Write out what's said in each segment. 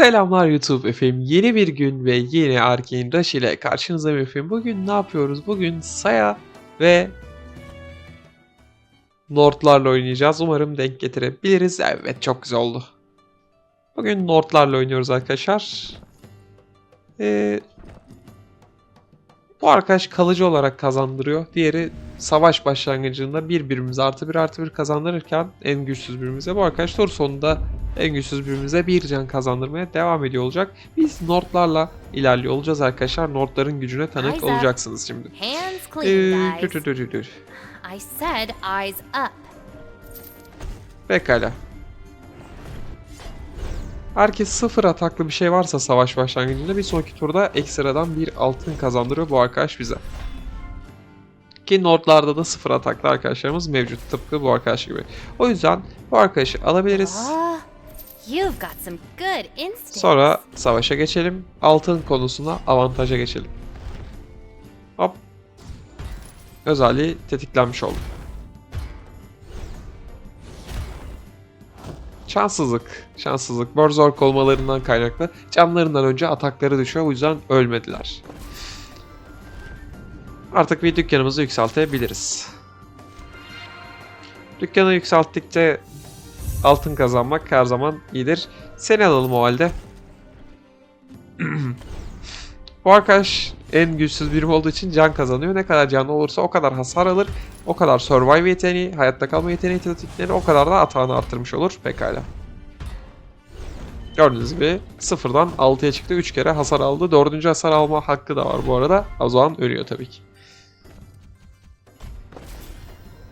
Selamlar YouTube efendim. Yeni bir gün ve yeni Arcane Rush ile karşınızdayım efendim. Bugün ne yapıyoruz? Bugün Saya ve Nord'larla oynayacağız. Umarım denk getirebiliriz. Evet çok güzel oldu. Bugün Nord'larla oynuyoruz arkadaşlar. Ee, bu arkadaş kalıcı olarak kazandırıyor. Diğeri savaş başlangıcında birbirimize artı bir artı bir kazandırırken en güçsüz birimize bu arkadaş tur sonunda en güçsüz birimize bir can kazandırmaya devam ediyor olacak. Biz Nord'larla ilerliyor olacağız arkadaşlar. Nord'ların gücüne tanık olacaksınız şimdi. Hands Ee, clean, guys. I said eyes up. Pekala. Herkes sıfır ataklı bir şey varsa savaş başlangıcında bir sonraki turda ekstradan bir altın kazandırıyor bu arkadaş bize. Ki Nord'larda da sıfır ataklı arkadaşlarımız mevcut tıpkı bu arkadaş gibi. O yüzden bu arkadaşı alabiliriz. İnstincts. Sonra savaşa geçelim. Altın konusuna avantaja geçelim. Hop. Özelliği tetiklenmiş oldu. Şanssızlık. Şanssızlık. Borzork olmalarından kaynaklı. Canlarından önce atakları düşüyor. O yüzden ölmediler. Artık bir dükkanımızı yükseltebiliriz. Dükkanı yükselttikçe altın kazanmak her zaman iyidir. Seni alalım o halde. Bu arkadaş en güçsüz birim olduğu için can kazanıyor. Ne kadar canlı olursa o kadar hasar alır. O kadar survive yeteneği, hayatta kalma yeteneği tetikleri o kadar da atağını arttırmış olur. Pekala. Gördüğünüz gibi sıfırdan 6'ya çıktı. 3 kere hasar aldı. 4. hasar alma hakkı da var bu arada. O zaman ölüyor tabii ki.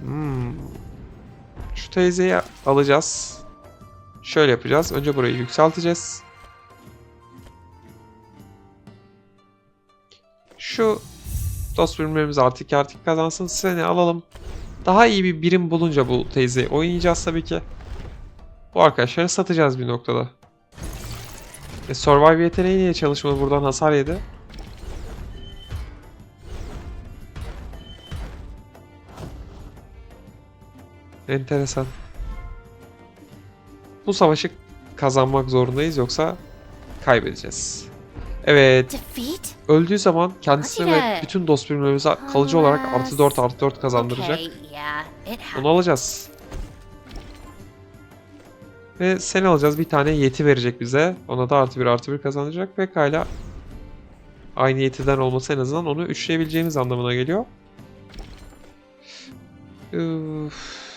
Hmm. Şu teyzeyi alacağız. Şöyle yapacağız. Önce burayı yükselteceğiz. Şu dost birimlerimiz artık artık kazansın. Seni alalım. Daha iyi bir birim bulunca bu teyzeyi oynayacağız tabii ki. Bu arkadaşları satacağız bir noktada. E, survive yeteneği niye çalışmadı? Buradan hasar yedi. Enteresan. Bu savaşı kazanmak zorundayız yoksa kaybedeceğiz. Evet. Öldüğü zaman kendisine ve bütün dost birimlerimize kalıcı olarak artı 4 artı 4 kazandıracak. Onu alacağız. Ve seni alacağız. Bir tane yeti verecek bize. Ona da artı bir artı bir kazandıracak. Pekala. Aynı yetiden olması en azından onu üçleyebileceğimiz anlamına geliyor. Üf.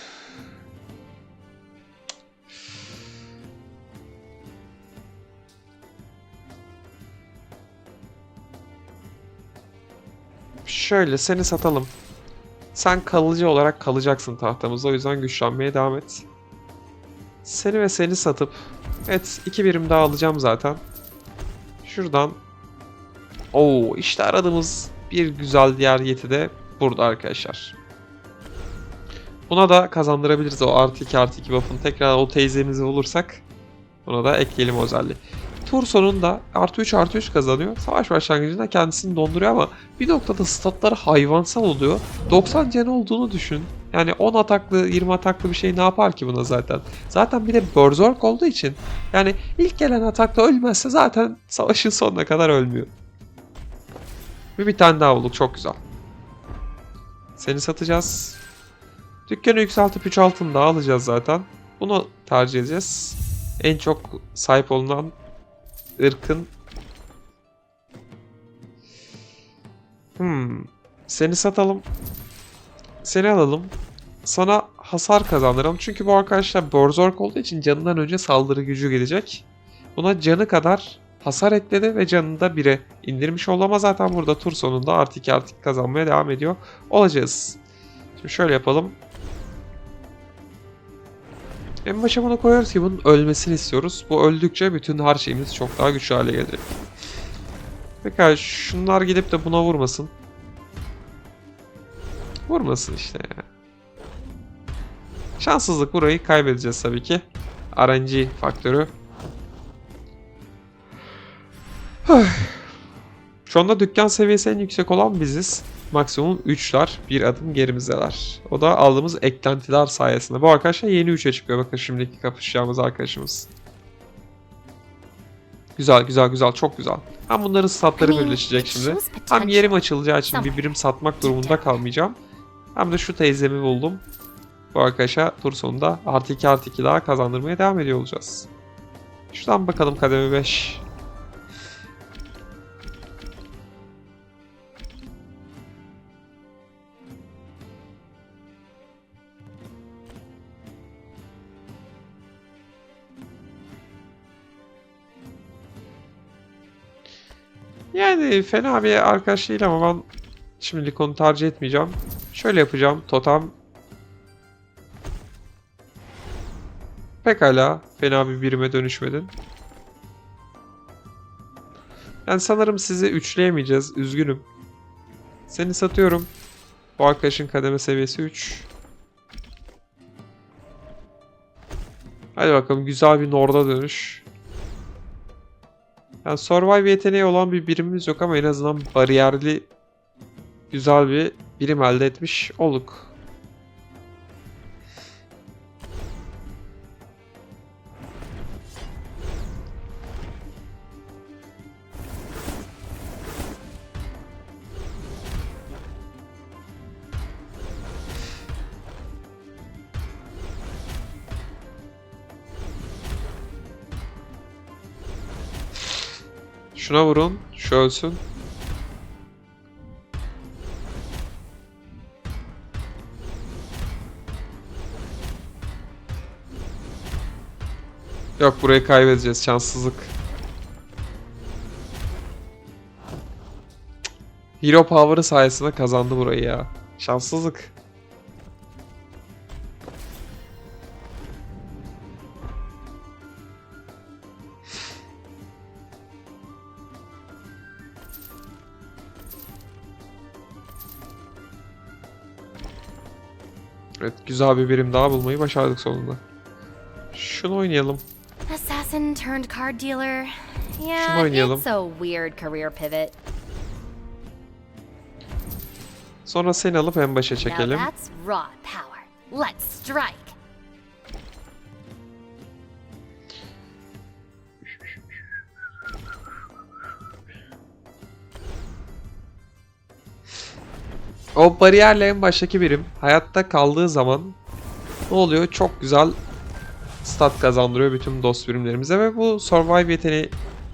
Şöyle seni satalım. Sen kalıcı olarak kalacaksın tahtamızda. O yüzden güçlenmeye devam et. Seni ve seni satıp evet iki birim daha alacağım zaten. Şuradan Oo işte aradığımız bir güzel diğer yeti de burada arkadaşlar. Buna da kazandırabiliriz o artı 2 artı 2 buff'ını. Tekrar o teyzemizi bulursak buna da ekleyelim özelliği. Tur sonunda artı 3 artı 3 kazanıyor. Savaş başlangıcında kendisini donduruyor ama bir noktada statları hayvansal oluyor. 90 canı olduğunu düşün. Yani 10 ataklı 20 ataklı bir şey ne yapar ki buna zaten? Zaten bir de Berserk olduğu için yani ilk gelen atakta ölmezse zaten savaşın sonuna kadar ölmüyor. Bir bir tane daha bulduk çok güzel. Seni satacağız. Dükkanı yükseltip 3 altın daha alacağız zaten. Bunu tercih edeceğiz. En çok sahip olunan ırkın Hmm. Seni satalım. Seni alalım. Sana hasar kazandıralım. Çünkü bu arkadaşlar Berserk olduğu için canından önce saldırı gücü gelecek. Buna canı kadar hasar ekledi ve canını da 1'e indirmiş oldu ama zaten burada tur sonunda artı 2 artı 2 kazanmaya devam ediyor olacağız. Şimdi şöyle yapalım. En başa bunu koyarız ki bunun ölmesini istiyoruz. Bu öldükçe bütün her şeyimiz çok daha güçlü hale gelecek. Pekala şunlar gidip de buna vurmasın. Vurmasın işte ya. Şanssızlık burayı kaybedeceğiz tabii ki. RNG faktörü. Şu anda dükkan seviyesi en yüksek olan biziz. Maksimum 3'ler bir adım gerimizdeler. O da aldığımız eklentiler sayesinde. Bu arkadaşlar yeni 3'e çıkıyor. Bakın şimdiki kapışacağımız arkadaşımız. Güzel güzel güzel çok güzel. Hem bunların statları I mean, birleşecek şimdi. Hem yerim açılacağı için bir birim satmak durumunda kalmayacağım. Hem de şu teyzemi buldum. Bu arkadaşa tur sonunda artı 2 artı 2 daha kazandırmaya devam ediyor olacağız. Şuradan bakalım kademe 5. Yani fena bir arkadaş değil ama ben şimdilik onu tercih etmeyeceğim. Şöyle yapacağım. Totem Pekala. Fena bir birime dönüşmedin. Yani sanırım sizi üçleyemeyeceğiz. Üzgünüm. Seni satıyorum. Bu arkadaşın kademe seviyesi 3. Hadi bakalım güzel bir Nord'a dönüş. Yani survive yeteneği olan bir birimimiz yok ama en azından bariyerli güzel bir birim elde etmiş olduk. Şuna vurun. Şu ölsün. Yok burayı kaybedeceğiz. Şanssızlık. Hero Power'ı sayesinde kazandı burayı ya. Şanssızlık. Evet güzel bir birim daha bulmayı başardık sonunda. Şunu oynayalım. Assassin turned card dealer. Yeah, oynayalım. it's a weird career pivot. Sonra seni alıp en başa Now çekelim. that's raw power. Let's strike. O bariyerle en baştaki birim hayatta kaldığı zaman ne oluyor? Çok güzel stat kazandırıyor bütün dost birimlerimize ve bu survive yeteneği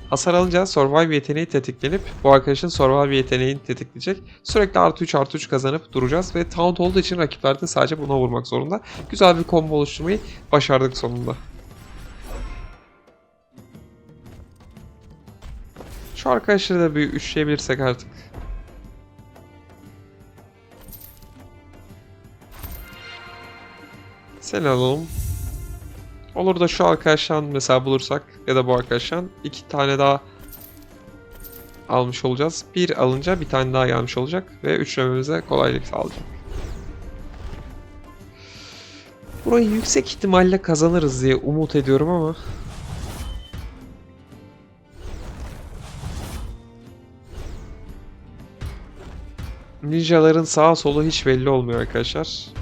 hasar alınca survive yeteneği tetiklenip bu arkadaşın survive yeteneğini tetikleyecek. Sürekli artı 3 artı 3 kazanıp duracağız ve taunt olduğu için rakipler de sadece buna vurmak zorunda. Güzel bir combo oluşturmayı başardık sonunda. Şu arkadaşları da bir üçleyebilirsek artık. Seni alalım. Olur da şu arkadaştan mesela bulursak ya da bu arkadaştan iki tane daha almış olacağız. Bir alınca bir tane daha gelmiş olacak ve üçlememize kolaylık sağlayacak. Burayı yüksek ihtimalle kazanırız diye umut ediyorum ama Ninjaların sağa solu hiç belli olmuyor arkadaşlar.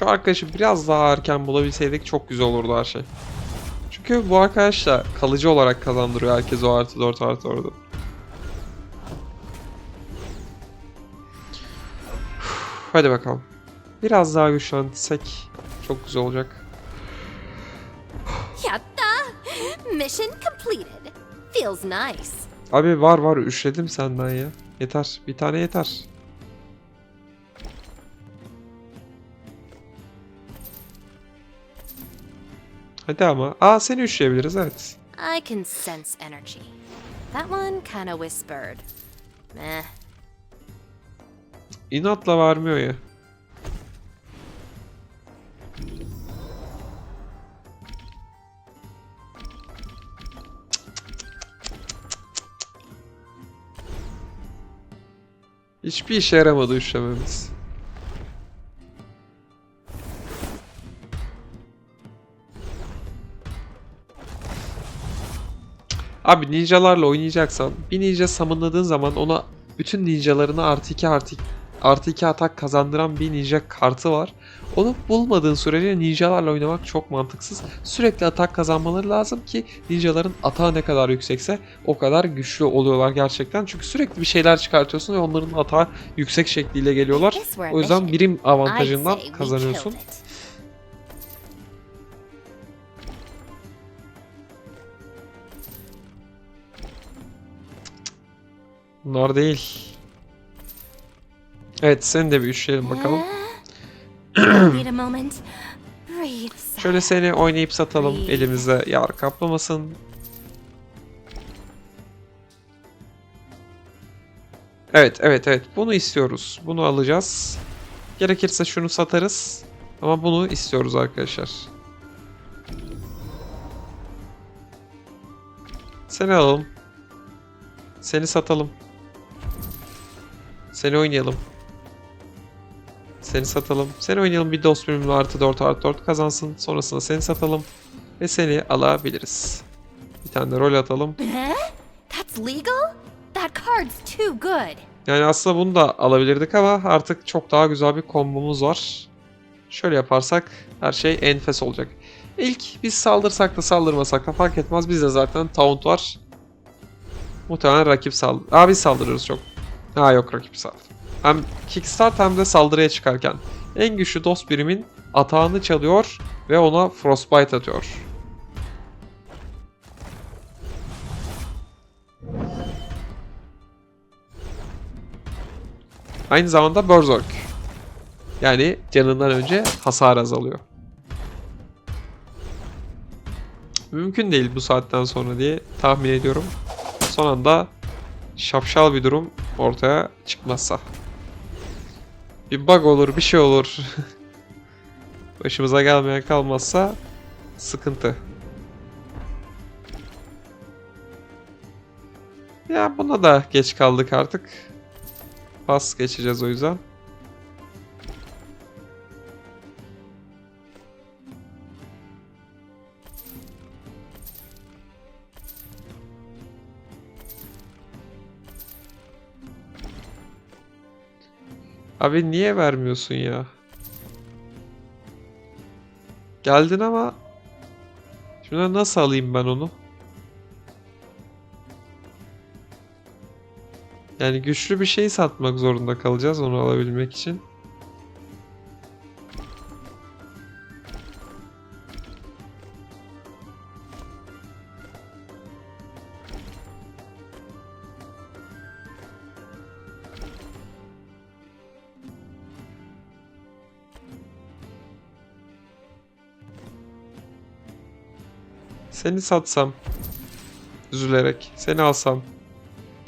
Şu arkadaşı biraz daha erken bulabilseydik çok güzel olurdu her şey. Çünkü bu arkadaş da kalıcı olarak kazandırıyor herkes o artı 4 artı orada. Hadi bakalım. Biraz daha güçlensek çok güzel olacak. Mission completed. Feels nice. Abi var var üşledim senden ya. Yeter. Bir tane yeter. Hadi ama. Aa seni üşleyebiliriz evet. I can sense energy. That one kinda whispered. Meh. İnatla vermiyor ya. Hiçbir işe yaramadı üşlememiz. Abi ninjalarla oynayacaksan bir ninja summonladığın zaman ona bütün ninjalarını artı 2 artı artı 2 atak kazandıran bir ninja kartı var. Onu bulmadığın sürece ninjalarla oynamak çok mantıksız. Sürekli atak kazanmaları lazım ki ninjaların atağı ne kadar yüksekse o kadar güçlü oluyorlar gerçekten. Çünkü sürekli bir şeyler çıkartıyorsun ve onların atağı yüksek şekliyle geliyorlar. O yüzden birim avantajından kazanıyorsun. Bunlar değil. Evet seni de bir üşüyelim bakalım. Şöyle seni oynayıp satalım Ay. elimizde yar kaplamasın. Evet evet evet bunu istiyoruz. Bunu alacağız. Gerekirse şunu satarız. Ama bunu istiyoruz arkadaşlar. Seni alalım. Seni satalım. Seni oynayalım. Seni satalım. Seni oynayalım bir dost bölümlü artı 4 artı 4 kazansın. Sonrasında seni satalım. Ve seni alabiliriz. Bir tane de rol atalım. That's legal? That card's too good. Yani aslında bunu da alabilirdik ama artık çok daha güzel bir kombomuz var. Şöyle yaparsak her şey enfes olacak. İlk biz saldırsak da saldırmasak da fark etmez. Bizde zaten taunt var. Muhtemelen rakip saldır. Aa biz saldırırız çok. Ha yok rakip saldır. Hem kickstart hem de saldırıya çıkarken. En güçlü dost birimin atağını çalıyor ve ona frostbite atıyor. Aynı zamanda Berserk. Yani canından önce hasar azalıyor. Mümkün değil bu saatten sonra diye tahmin ediyorum. Son anda şapşal bir durum ortaya çıkmazsa. Bir bug olur, bir şey olur. Başımıza gelmeyen kalmazsa sıkıntı. Ya buna da geç kaldık artık. Pas geçeceğiz o yüzden. Abi niye vermiyorsun ya? Geldin ama Şimdi nasıl alayım ben onu? Yani güçlü bir şey satmak zorunda kalacağız onu alabilmek için. Seni satsam üzülerek seni alsam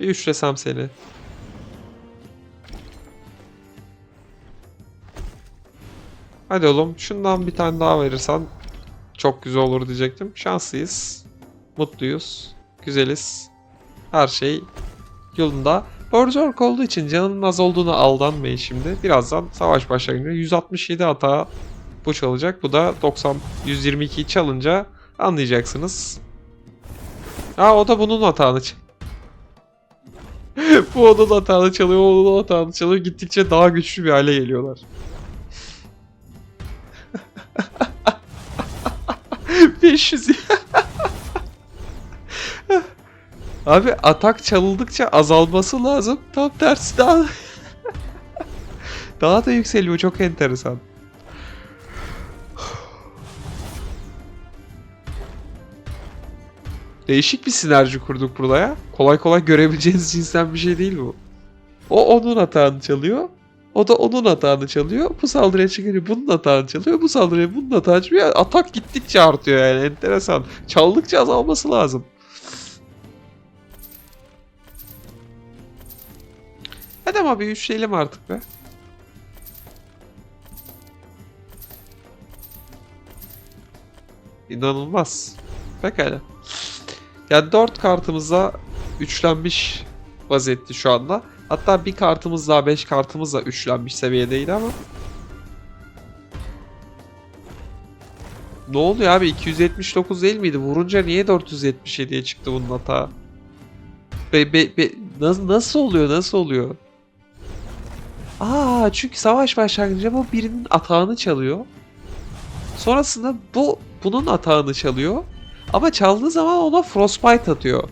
bir üçlesem seni. Hadi oğlum şundan bir tane daha verirsen çok güzel olur diyecektim. Şanslıyız. Mutluyuz. Güzeliz. Her şey yolunda. Berserk olduğu için canının az olduğunu aldanmayın şimdi. Birazdan savaş başlayınca 167 hata bu çalacak. Bu da 90 122'yi çalınca anlayacaksınız. Ha o da bunun hatanı Bu onun hatanı çalıyor, o onun hatanı çalıyor. Gittikçe daha güçlü bir hale geliyorlar. ...500... Abi atak çalındıkça azalması lazım. Tam tersi daha... daha da yükseliyor. Çok enteresan. Değişik bir sinerji kurduk burada ya. Kolay kolay görebileceğiniz cinsten bir şey değil bu. O onun hatağını çalıyor. O da onun hatağını çalıyor. Bu saldırıya çıkınca bunun hatağını çalıyor. Bu saldırıya bunun hatağını çalıyor. Atak gittikçe artıyor yani. Enteresan. Çaldıkça azalması lazım. Hadi ama bir üçleyelim artık be. İnanılmaz. Pekala. Yani 4 kartımızla üçlenmiş vaziyette şu anda. Hatta bir kartımız daha 5 kartımız da üçlenmiş seviyedeydi ama. Ne oluyor abi 279 değil miydi? Vurunca niye 477'ye çıktı bunun hata? Be, be, be, nasıl, nasıl oluyor nasıl oluyor? Aa çünkü savaş başlangıcında bu birinin atağını çalıyor. Sonrasında bu bunun atağını çalıyor. Ama çaldığı zaman ona frostbite atıyor.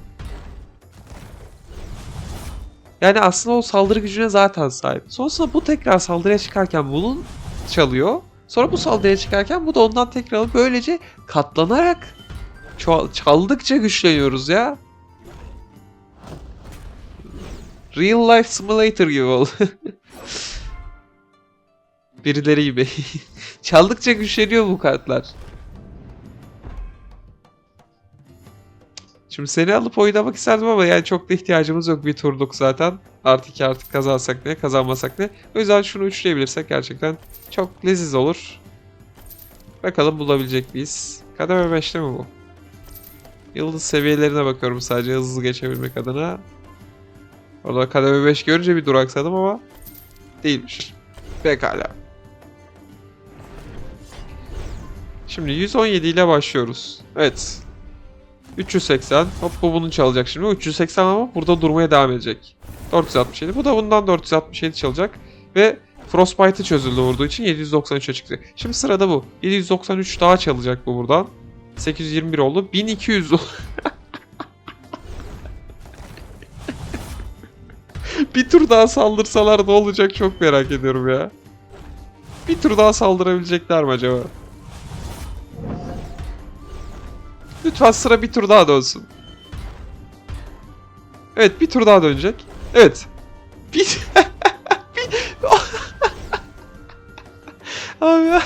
Yani aslında o saldırı gücüne zaten sahip. Sonrasında bu tekrar saldırıya çıkarken bunun çalıyor. Sonra bu saldırıya çıkarken bu da ondan tekrar alıp böylece katlanarak çal- çaldıkça güçleniyoruz ya. Real life simulator gibi oldu. Birileri gibi. Çaldıkça güçleniyor bu kartlar. Şimdi seni alıp oynamak isterdim ama yani çok da ihtiyacımız yok. Bir turduk zaten. Artı iki artık kazansak ne kazanmasak ne. O yüzden şunu üçleyebilirsek gerçekten çok leziz olur. Bakalım bulabilecek miyiz? Kademe 5'te mi bu? Yıldız seviyelerine bakıyorum sadece hızlı geçebilmek adına. Orada kademe 5 görünce bir duraksadım ama değilmiş. Pekala. Şimdi 117 ile başlıyoruz. Evet. 380. Hop bu bunu çalacak şimdi. 380 ama burada durmaya devam edecek. 467. Bu da bundan 467 çalacak. Ve Frostbite'ı çözüldü vurduğu için 793'e çıktı. Şimdi sırada bu. 793 daha çalacak bu buradan. 821 oldu. 1200 oldu. bir tur daha saldırsalar ne olacak çok merak ediyorum ya. Bir tur daha saldırabilecekler mi acaba? Lütfen sıra bir tur daha dönsün. Evet bir tur daha dönecek. Evet. Bir... Abi.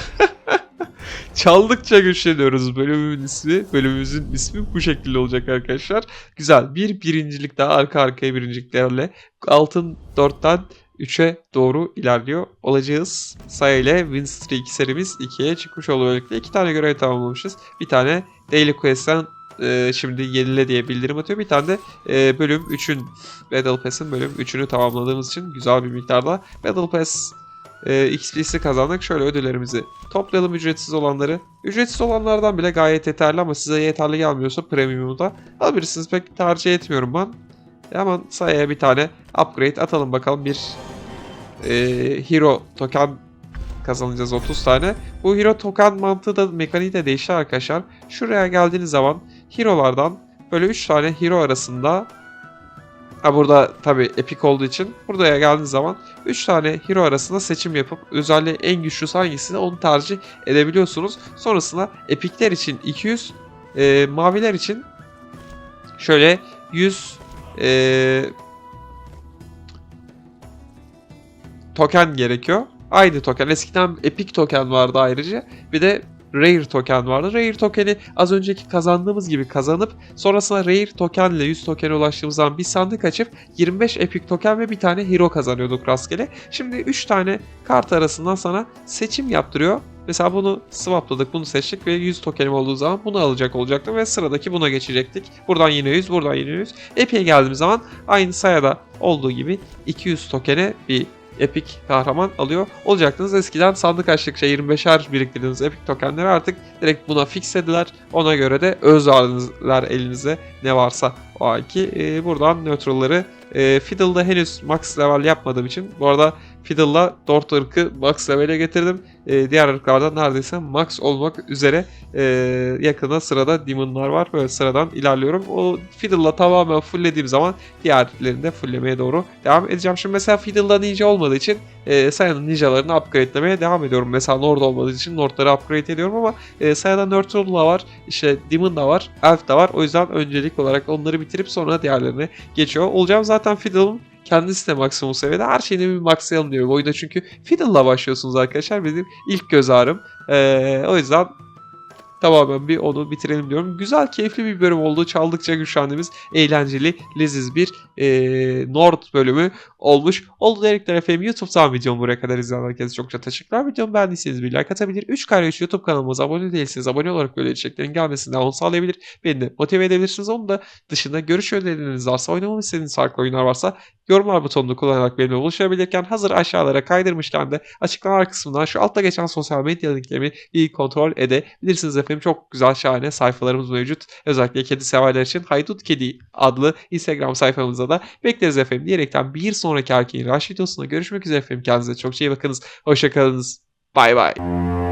Çaldıkça güçleniyoruz. Bölümümün ismi, bölümümüzün ismi bu şekilde olacak arkadaşlar. Güzel. Bir birincilik daha arka arkaya birinciliklerle altın 4'ten 3'e doğru ilerliyor olacağız. Sayıyla Win Streak serimiz 2'ye çıkmış oldu böylelikle. 2 tane görev tamamlamışız. Bir tane Daily Quest'ten e, şimdi yenile diye bildirim atıyor. Bir tane de e, bölüm 3'ün Battle Pass'ın bölüm 3'ünü tamamladığımız için güzel bir miktarda Battle Pass e, XP'si kazandık. Şöyle ödüllerimizi toplayalım ücretsiz olanları. Ücretsiz olanlardan bile gayet yeterli ama size yeterli gelmiyorsa Premium'da alabilirsiniz. Pek tercih etmiyorum ben. Hemen sayıya bir tane upgrade atalım bakalım. Bir e, hero token kazanacağız 30 tane. Bu hero token mantığı da mekaniği de değişti arkadaşlar. Şuraya geldiğiniz zaman hero'lardan böyle 3 tane hero arasında Ha burada tabi epic olduğu için buraya geldiğiniz zaman 3 tane hero arasında seçim yapıp özelliği en güçlüsü hangisi onu tercih edebiliyorsunuz. Sonrasında epikler için 200, e, maviler için şöyle 100 e, token gerekiyor. Aynı token. Eskiden Epic token vardı ayrıca. Bir de Rare token vardı. Rare tokeni az önceki kazandığımız gibi kazanıp sonrasında Rare tokenle 100 tokene ulaştığımız zaman bir sandık açıp 25 Epic token ve bir tane hero kazanıyorduk rastgele. Şimdi 3 tane kart arasından sana seçim yaptırıyor. Mesela bunu swapladık, bunu seçtik ve 100 tokenim olduğu zaman bunu alacak olacaktım ve sıradaki buna geçecektik. Buradan yine 100, buradan yine 100. Epic'e geldiğimiz zaman aynı sayada olduğu gibi 200 tokene bir Epic kahraman alıyor olacaktınız. Eskiden sandık açtıkça 25'er biriktirdiğiniz Epic tokenleri artık direkt buna fixlediler. Ona göre de öz verdiler elinize ne varsa o anki. Ee, buradan neutralları e, Fiddle'da henüz max level yapmadığım için bu arada Fiddle'la Dort ırkı max level'e getirdim. Ee, diğer ırklardan neredeyse max olmak üzere e, yakında sırada Demon'lar var. Böyle sıradan ilerliyorum. O Fiddle'la tamamen fulllediğim zaman diğerlerini de fulllemeye doğru devam edeceğim. Şimdi mesela Fiddle'da ninja olmadığı için e, Sayan'ın ninjalarını upgrade'lemeye devam ediyorum. Mesela Nord olmadığı için Nord'ları upgrade ediyorum ama e, Saya'da Nurtle var, işte Demon da var, Elf da var. O yüzden öncelik olarak onları bitirip sonra diğerlerine geçiyor. Olacağım zaten Fiddle'ın kendisi de maksimum seviyede. Her şeyini bir maxlayalım diyor oyunda çünkü Fiddle'la başlıyorsunuz arkadaşlar. Benim ilk göz ağrım. E, o yüzden tamamen bir onu bitirelim diyorum. Güzel, keyifli bir bölüm oldu. Çaldıkça güçlendiğimiz, eğlenceli, leziz bir e, Nord bölümü olmuş. Oldu dedikler efendim. YouTube'dan videomu buraya kadar izleyen herkese çok çok teşekkürler. Videomu beğendiyseniz bir like atabilir. 3 kare 3 YouTube kanalımıza abone değilseniz abone olarak böyle içeriklerin gelmesini onu sağlayabilir. Beni de motive edebilirsiniz. Onun da dışında görüş önerileriniz varsa, oynamamı istediğiniz farklı oyunlar varsa yorumlar butonunu kullanarak benimle buluşabilirken hazır aşağılara kaydırmışken de açıklamalar kısmından şu altta geçen sosyal medya linklerimi iyi kontrol edebilirsiniz efendim. Takım çok güzel şahane sayfalarımız mevcut. Özellikle kedi severler için Haydut Kedi adlı Instagram sayfamıza da bekleriz efendim diyerekten bir sonraki Erkeğin Rush videosunda görüşmek üzere efendim. Kendinize çok iyi bakınız. Hoşçakalınız. Bay bay.